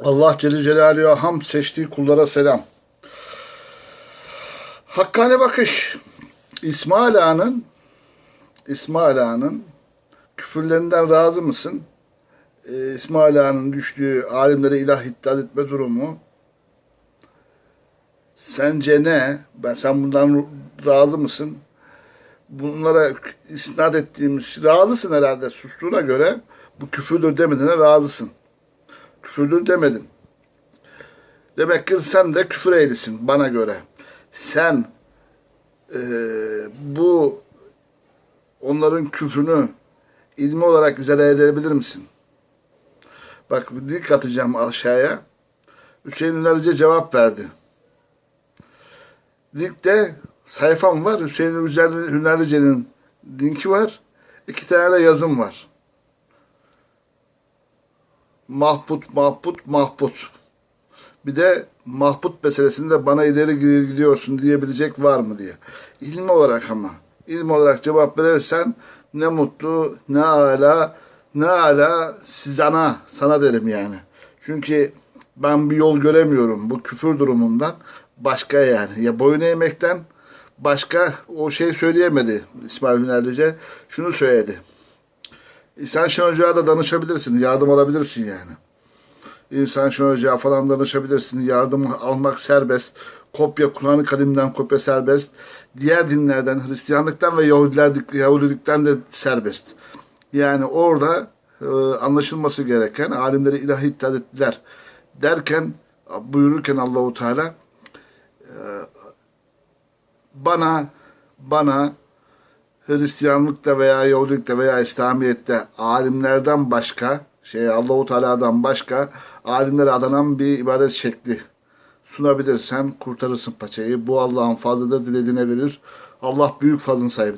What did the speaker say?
Allah Celle Celaluhu'ya ham seçtiği kullara selam. Hakkani bakış. İsmail Ağa'nın İsmail Ağa'nın küfürlerinden razı mısın? Ee, İsmail Ağa'nın düştüğü alimlere ilah iddia etme durumu sence ne? Ben sen bundan razı mısın? Bunlara isnat ettiğimiz razısın herhalde sustuğuna göre bu küfürdür demediğine razısın. Küfürdür demedin. Demek ki sen de küfür ehlisin bana göre. Sen eee, bu onların küfrünü ilmi olarak izah edebilir misin? Bak link atacağım aşağıya. Hüseyin Ünlerice cevap verdi. Linkte sayfam var. Hüseyin Hünerlice'nin linki var. İki tane de yazım var. Mahput, mahput, mahput. Bir de mahput meselesinde bana ileri gidiyorsun diyebilecek var mı diye. İlmi olarak ama. İlmi olarak cevap verirsen ne mutlu, ne ala, ne ala sizana, sana derim yani. Çünkü ben bir yol göremiyorum bu küfür durumundan. Başka yani. Ya boyun eğmekten başka o şey söyleyemedi İsmail Hünerlice. Şunu söyledi. İhsan Şen Hoca'ya da danışabilirsin. Yardım alabilirsin yani. İnsan Şen Hoca'ya falan danışabilirsin. Yardım almak serbest. Kopya Kur'an-ı Kerim'den kopya serbest. Diğer dinlerden, Hristiyanlıktan ve Yahudilikten de serbest. Yani orada e, anlaşılması gereken alimleri ilahi iddia ettiler derken buyururken Allahu Teala e, bana bana Hristiyanlıkta veya Yahudilikte veya İslamiyet'te alimlerden başka şey Allahu Teala'dan başka alimlere adanan bir ibadet şekli sunabilirsen kurtarırsın paçayı. Bu Allah'ın fazlıdır dilediğine verir. Allah büyük fazlın sahibidir.